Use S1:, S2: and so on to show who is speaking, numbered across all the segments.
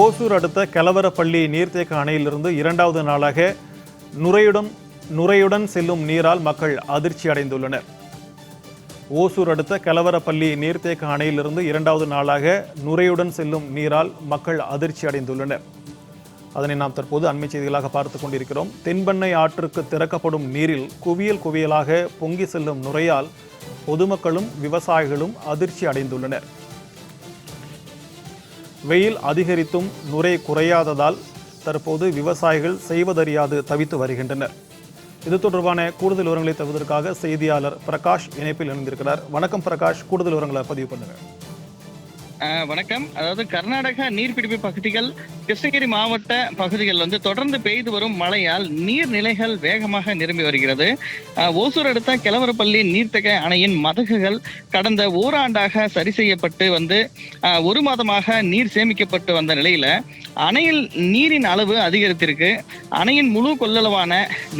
S1: ஓசூர் அடுத்த கலவரப்பள்ளி நீர்த்தேக்க அணையிலிருந்து இரண்டாவது நாளாக நுரையுடன் நுரையுடன் செல்லும் நீரால் மக்கள் அதிர்ச்சி அடைந்துள்ளனர். ஓசூர் அடுத்த கலவரப்பள்ளி நீர்த்தேக்க அணையிலிருந்து இரண்டாவது நாளாக நுரையுடன் செல்லும் நீரால் மக்கள் அதிர்ச்சி அடைந்துள்ளனர். அதனை நாம் தற்போது அண்மை செய்திகளாக பார்த்து கொண்டிருக்கிறோம். தென்பெண்ணை ஆற்றுக்கு திறக்கப்படும் நீரில் குவியல் குவியலாக பொங்கி செல்லும் நுரையால் பொதுமக்களும் விவசாயிகளும் அதிர்ச்சி அடைந்துள்ளனர். வெயில் அதிகரித்தும் நுரை குறையாததால் தற்போது விவசாயிகள் செய்வதறியாது தவித்து வருகின்றனர். இது தொடர்பான கூடுதல் விவரங்களை தருவதற்காக செய்தியாளர் பிரகாஷ் இணைப்பில் இணைந்திருக்கிறார். வணக்கம் பிரகாஷ் கூடுதல் விவரங்களை பதிவு
S2: பண்ணுங்கள் வணக்கம். அதாவது கர்நாடகா நீர்பிடிப்பு பகுதிகள் கிருஷ்ணகிரி மாவட்ட பகுதிகள் வந்து தொடர்ந்து பெய்து வரும் மழையால் நீர்நிலைகள் வேகமாக நிரம்பி வருகிறது. ஓசூர் அடுத்த கிளவரப்பள்ளி நீர்த்தக அணையின் மதகுகள் கடந்த ஓராண்டாக சரி செய்யப்பட்டு வந்து ஒரு மாதமாக நீர் சேமிக்கப்பட்டு வந்த நிலையில அணையில் நீரின் அளவு அதிகரித்திருக்கு. அணையின் முழு கொள்ளளவான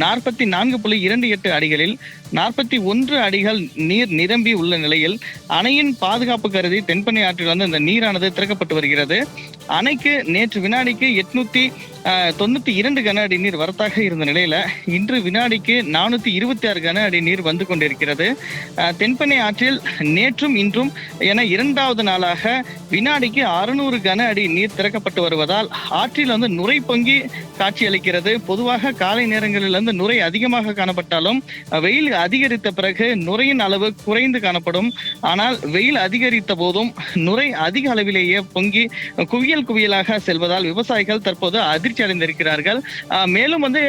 S2: நாற்பத்தி நான்கு புள்ளி இரண்டு எட்டு அடிகளில் நாற்பத்தி ஒன்று அடிகள் நீர் நிரம்பி உள்ள நிலையில் அணையின் பாதுகாப்பு கருதி தென்பெண்ணை ஆற்றில் வந்து இந்த நீரானது திறக்கப்பட்டு வருகிறது. அணைக்கு நேற்று வினாடிக்கு எட்நூத்தி தொண்ணூத்தி இரண்டு கன அடி நீர் வரத்தாக இருந்த நிலையில இன்று வினாடிக்கு நானூத்தி இருபத்தி ஆறு கன அடி நீர் வந்து கொண்டிருக்கிறது. தென்பெண்ணை ஆற்றில் நேற்றும் இன்றும் என இரண்டாவது நாளாக வினாடிக்கு அறுநூறு கன அடி நீர் திறக்கப்பட்டு வருவதால் ஆற்றில் வந்து நுரை பொங்கி காட்சியளிக்கிறது. பொதுவாக காலை நேரங்களில் வந்து நுரை அதிகமாக காணப்பட்டாலும் வெயில் அதிகரித்த பிறகு நுரையின் அளவு குறைந்து காணப்படும். ஆனால் வெயில் அதிகரித்த போதும் நுரை அதிக அளவிலேயே பொங்கி குவிய குவியல் குவியலாக செல்வதால் விவசாயிகள் தற்போது அதிர்ச்சி அடைந்திருக்கிறார்கள். மேலும் வந்து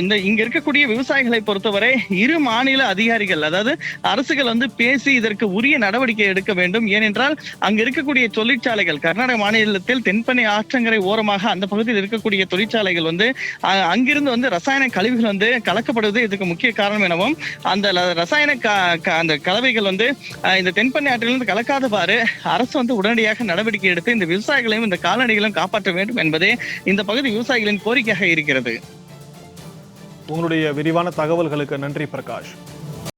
S2: இந்த இங்க இருக்கக்கூடிய விவசாயிகளை பொறுத்தவரை இரு மாநில அதிகாரிகள் அதாவது அரசுகள் வந்து பேசி இதற்கு உரிய நடவடிக்கை எடுக்க வேண்டும். ஏனென்றால் அங்க இருக்கக்கூடிய தொழிற்சாலைகள் கர்நாடக மாநிலத்தில் தென்பனை ஆற்றங்கரை ஓரமாக அந்த பகுதியில் இருக்கக்கூடிய தொழிற்சாலைகள் வந்து அங்கிருந்து வந்து ரசாயன கழிவுகள் வந்து கலக்கப்படுவது இதுக்கு முக்கிய காரணம் எனவும் அந்த ரசாயன அந்த கலவைகள் வந்து இந்த தென்பண்ணை ஆற்றிலிருந்து கலக்காதவாறு அரசு வந்து உடனடியாக நடவடிக்கை எடுத்து இந்த விவசாயிகளை விவசாயிகளையும் இந்த கால்நடைகளையும் காப்பாற்ற வேண்டும் என்பதே இந்த பகுதி விவசாயிகளின் கோரிக்கையாக இருக்கிறது.
S1: உங்களுடைய விரிவான தகவல்களுக்கு நன்றி பிரகாஷ்.